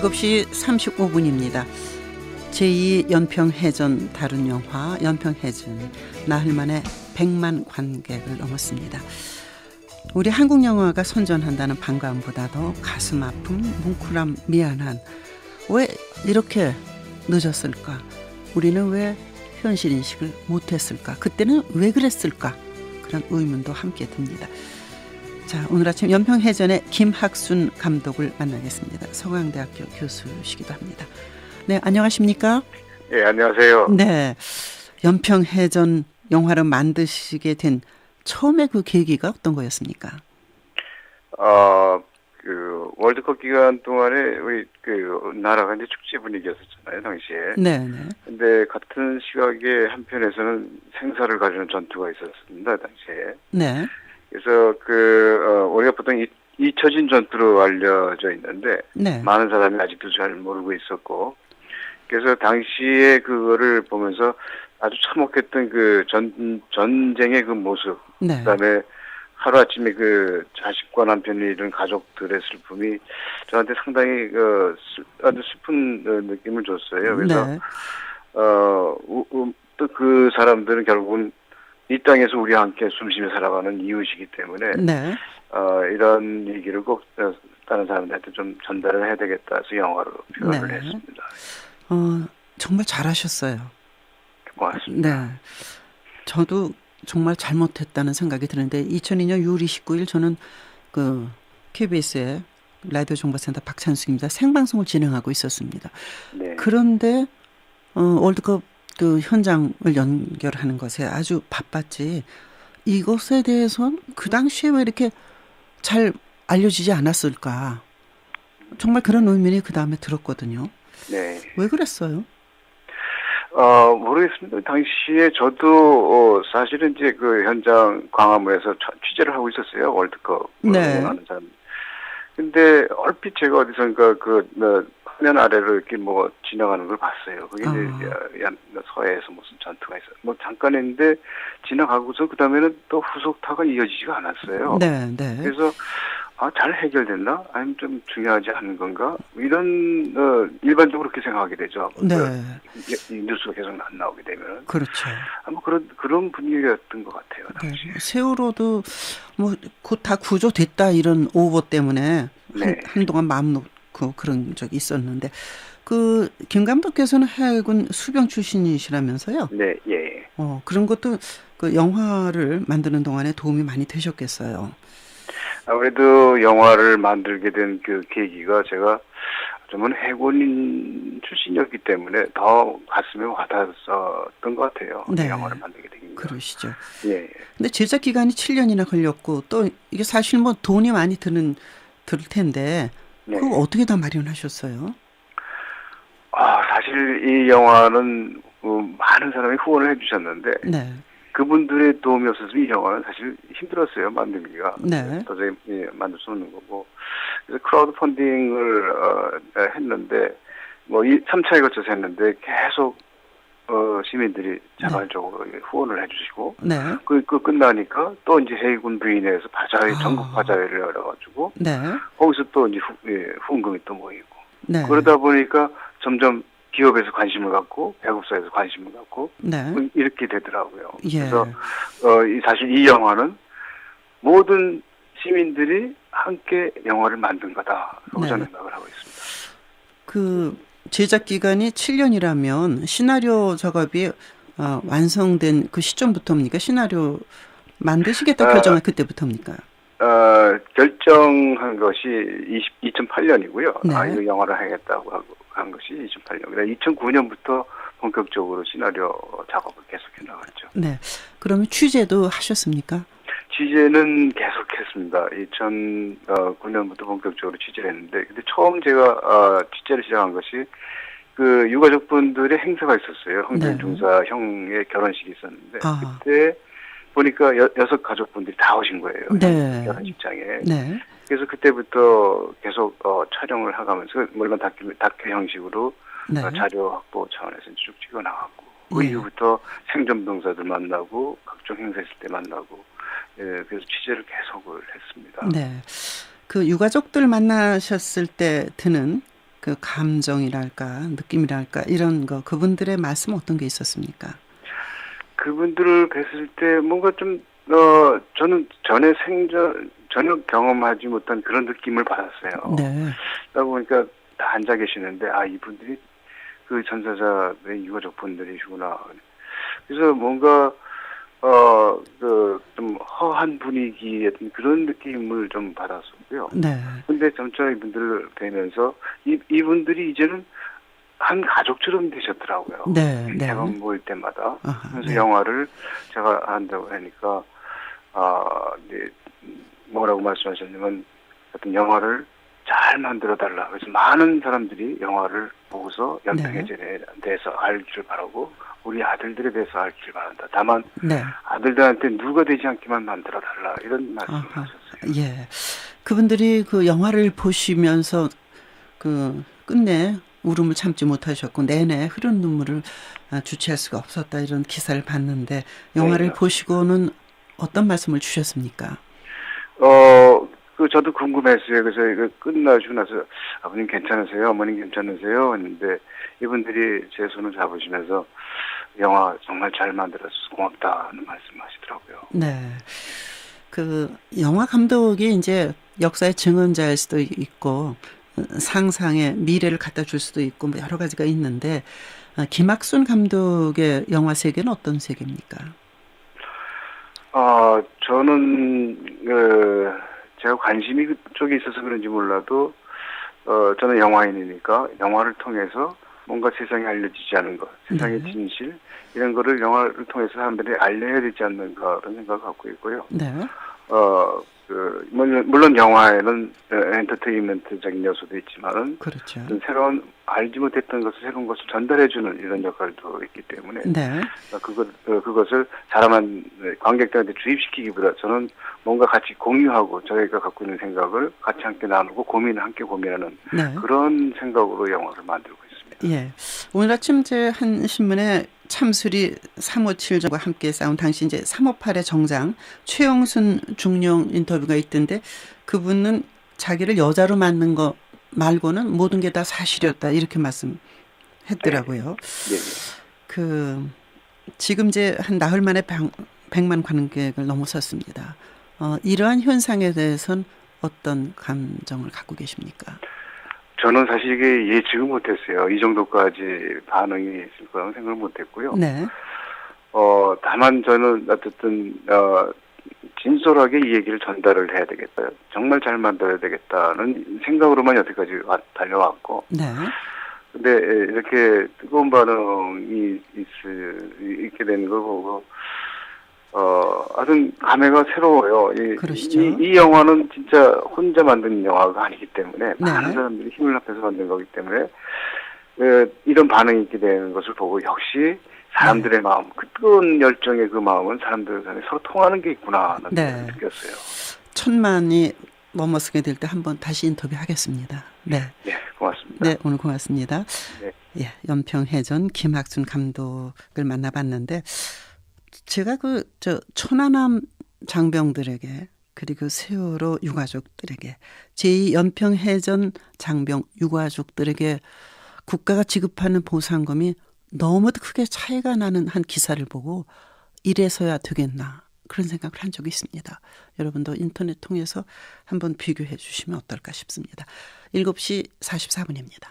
7시 35분입니다. 제2 연평해전 다룬 영화 연평해전 나흘 만에 100만 관객을 넘었습니다. 우리 한국 영화가 선전한다는 반감보다도 가슴 아픔, 뭉클함, 미안한 왜 이렇게 늦었을까? 우리는 왜 현실 인식을 못했을까? 그때는 왜 그랬을까? 그런 의문도 함께 듭니다. 자, 오늘 아침 연평 해전의 김학순 감독을 만나겠습니다. 서강대학교 교수시기도 합니다. 네, 안녕하십니까? 예, 안녕하세요. 네. 연평 해전 영화를 만드시게 된 처음에 그 계기가 어떤 거였습니까? 어, 그 월드컵 기간 동안에 우리 그 나라가 이제 축제 분위기였었잖아요, 당시에. 네, 네. 근데 같은 시각에 한편에서는 생사를 가지는 전투가 있었습니다, 당시에. 네. 그래서 그 어, 우리가 보통 이, 잊혀진 전투로 알려져 있는데 네. 많은 사람이 아직도 잘 모르고 있었고 그래서 당시에 그거를 보면서 아주 참혹했던 그 전 전쟁의 그 모습 네. 그다음에 하루아침에 그 자식과 남편이 잃은 가족들의 슬픔이 저한테 상당히 그 슬, 아주 슬픈 어, 느낌을 줬어요. 그래서 네. 어또 그 사람들은 결국은 이 땅에서 우리와 함께 숨쉬며 살아가는 이웃이기 때문에 네. 어, 이런 얘기를 꼭 어, 다른 사람들한테 좀 전달을 해야 되겠다 해서 영화로 표현을 네. 했습니다. 어, 정말 잘하셨어요. 고맙습니다. 네. 저도 정말 잘못했다는 생각이 드는데 2002년 6월 29일 저는 그 KBS의 라디오 정보센터 박찬숙입니다. 생방송을 진행하고 있었습니다. 네. 그런데 어, 월드컵 그 현장을 연결하는 것에 아주 바빴지 이것에 대해서는 그 당시에 왜 이렇게 잘 알려지지 않았을까 정말 그런 의문이 그 다음에 들었거든요. 네. 왜 그랬어요? 어, 모르겠습니다. 당시에 저도, 어, 사실은 이제 그 현장 광화문에서 차- 취재를 하고 있었어요. 월드컵. 네. 하는 사람. 근데 얼핏 제가 어디선가 그, 뭐, 화면 아래로 이렇게 뭐 지나가는 걸 봤어요. 그게 아. 이제 야- 야- 서해에서 무슨 전투가 있어요. 뭐 잠깐 했는데 지나가고서 그 다음에는 또 후속 타가 이어지지가 않았어요. 네, 네. 그래서 아, 잘 해결됐나? 아니면 좀 중요하지 않은 건가? 이런 어, 일반적으로 그렇게 생각하게 되죠. 네, 이- 이 뉴스가 계속 안 나오게 되면 그렇죠. 아마 그런 그런 분위기였던 것 같아요. 네, 당시. 세월호도 뭐곧 다 구조됐다 이런 오보 때문에 한, 네. 한 동안 마음 놓고 그런 적이 있었는데 그 김 감독께서는 해군 수병 출신이시라면서요? 네, 예. 어 그런 것도 그 영화를 만드는 동안에 도움이 많이 되셨겠어요. 아무래도 영화를 만들게 된 그 계기가 제가 좀은 해군인 출신이었기 때문에 더 가슴에 와닿았었던 것 같아요. 네. 영화를 만들게 된 게. 그러시죠. 예. 예. 근데 제작 기간이 7년이나 걸렸고 또 이게 사실 뭐 돈이 많이 드는 들 텐데 네. 그거 어떻게 다 마련하셨어요? 아, 사실 이 영화는 어, 많은 사람이 후원을 해주셨는데 네, 그분들의 도움이 없어서 이 영화는 사실 힘들었어요 만들기가 네. 도저히 예, 만들 수 없는 거고 그래서 크라우드 펀딩을 어, 했는데 뭐 이 3차에 걸쳐서 했는데 계속 어, 시민들이 자발적으로 후원을 해주시고 네, 그, 그 끝나니까 또 이제 해군 부인회에서 바자회 아. 전국 바자회를 열어가지고 네, 거기서 또 이제 후, 예, 후원금이 또 모이고 네. 그러다 보니까 점점 기업에서 관심을 갖고 배급사에서 관심을 갖고 네. 이렇게 되더라고요. 예. 그래서 어, 이 사실 이 영화는 모든 시민들이 함께 영화를 만든 거다 라고 네. 저는 생각을 하고 있습니다. 그 제작 기간이 7년이라면 시나리오 작업이 어, 완성된 그 시점부터입니까? 시나리오 만드시겠다 아. 결정한 그때부터입니까? 어, 결정한 것이 20, 2008년이고요. 네. 아, 이거 영화를 하겠다고 하고 한 것이 2008년. 2009년부터 본격적으로 시나리오 작업을 계속해 나갔죠. 네. 그러면 취재도 하셨습니까? 취재는 계속했습니다. 2009년부터 본격적으로 취재를 했는데, 근데 처음 제가 어, 취재를 시작한 것이 그 유가족분들의 행사가 있었어요. 황정중사 형의 결혼식이 있었는데 네. 아. 그때 보니까 여, 여섯 가족분들이 다 오신 거예요. 네. 결혼식장에. 네. 그래서 그때부터 계속 어, 촬영을 하가면서 물론 다큐, 다큐 형식으로 네. 어, 자료 확보 차원에서 쭉 찍어 나갔고 그 네. 이후부터 생존병사들 만나고 각종 행사 있을 때 만나고 예, 그래서 취재를 계속을 했습니다. 네. 그 유가족들 만나셨을 때 드는 그 감정이랄까 느낌이랄까 이런 거 그분들의 말씀 어떤 게 있었습니까? 그분들을 뵀을 때 뭔가 좀 어, 저는 전에 생전 전혀 경험하지 못한 그런 느낌을 받았어요. 네. 그러다 보니까 다 앉아 계시는데 아 이분들이 그 전사자의 유가족 분들이시구나. 그래서 뭔가 어 그 좀 허한 분위기의 그런 느낌을 좀 받았었고요. 네. 근데 점차 이분들을 뵈면서 이 이분들이 이제는 한 가족처럼 되셨더라고요. 네. 네. 대본 모일 때마다. 아하, 그래서 네. 영화를 제가 한다고 하니까 아 이제 뭐라고 말씀하셨냐면 어떤 영화를 잘 만들어 달라. 그래서 많은 사람들이 영화를 보고서 연평해전에 대해서 알기를 바라고 우리 아들들에 대해서 알기를 바란다. 다만 네. 아들들한테 누가 되지 않게만 만들어 달라 이런 말씀을 아하. 하셨어요. 예. 그분들이 그 영화를 보시면서 그 끝내 울음을 참지 못하셨고 내내 흐른 눈물을 아, 주체할 수가 없었다 이런 기사를 봤는데 영화를 네. 보시고는 어떤 말씀을 주셨습니까? 어, 그 저도 궁금했어요. 그래서 이거 끝나시고 나서 아버님 괜찮으세요? 어머님 괜찮으세요? 했는데 이분들이 제 손을 잡으시면서 영화 정말 잘 만들어서 고맙다는 말씀하시더라고요. 네. 그 영화 감독이 이제 역사의 증언자일 수도 있고 어, 상상의 미래를 갖다 줄 수도 있고 뭐 여러 가지가 있는데 어, 김학순 감독의 영화 세계는 어떤 세계입니까? 아, 저는 그 제가 관심이 그쪽에 있어서 그런지 몰라도 어 저는 영화인이니까 영화를 통해서 뭔가 세상에 알려지지 않은 것, 세상의 네. 진실 이런 거를 영화를 통해서 사람들이 알려야 되지 않는가 그런 생각을 갖고 있고요. 네. 어, 그, 물론, 물론 영화에는 어, 엔터테인먼트적인 요소도 있지만은 그렇죠. 새로운 알지 못했던 것을 새로운 것을 전달해주는 이런 역할도 있기 때문에 네. 어, 그것 어, 그것을 사람한 관객들한테 주입시키기보다 저는 뭔가 같이 공유하고 저희가 갖고 있는 생각을 같이 함께 나누고 고민을 함께 고민하는 네. 그런 생각으로 영화를 만들고 있습니다. 예. 오늘 아침 제 한 신문에 참수리 357정과 함께 싸운 당시 이제 358의 정장 최영순 중령 인터뷰가 있던데 그분은 자기를 여자로 만든 거 말고는 모든 게 다 사실이었다 이렇게 말씀했더라고요. 네, 네. 그 지금 이제 한 나흘 만에 100 만 관객을 넘어섰습니다. 어, 이러한 현상에 대해서는 어떤 감정을 갖고 계십니까? 저는 사실 이게 예측을 못했어요. 이 정도까지 반응이 있을 거라고 생각을 못했고요. 네. 어, 다만 저는 어쨌든, 어, 진솔하게 이 얘기를 전달을 해야 되겠다. 정말 잘 만들어야 되겠다는 생각으로만 여태까지 와- 달려왔고. 네. 근데 이렇게 뜨거운 반응이 있, 있게 된걸 보고, 어, 하여튼 감회가 새로워요. 이, 그러시죠. 이, 이 영화는 진짜 혼자 만든 영화가 아니기 때문에, 네. 많은 사람들이 힘을 합해서 만든 거기 때문에, 그, 이런 반응이 있게 되는 것을 보고 역시 사람들의 네. 마음, 그 뜨거운 열정의 그 마음은 사람들 간에 서로 통하는 게 있구나, 하는 네. 걸 느꼈어요. 천만이 넘어서게 될 때 한번 다시 인터뷰하겠습니다. 네. 네, 고맙습니다. 네, 오늘 고맙습니다. 네. 예, 연평해전 김학순 감독을 만나봤는데 제가 그 저 천안함 장병들에게 그리고 세월호 유가족들에게 제2 연평 해전 장병 유가족들에게 국가가 지급하는 보상금이 너무도 크게 차이가 나는 한 기사를 보고 이래서야 되겠나 그런 생각을 한 적이 있습니다. 여러분도 인터넷 통해서 한번 비교해 주시면 어떨까 싶습니다. 7시 44분입니다.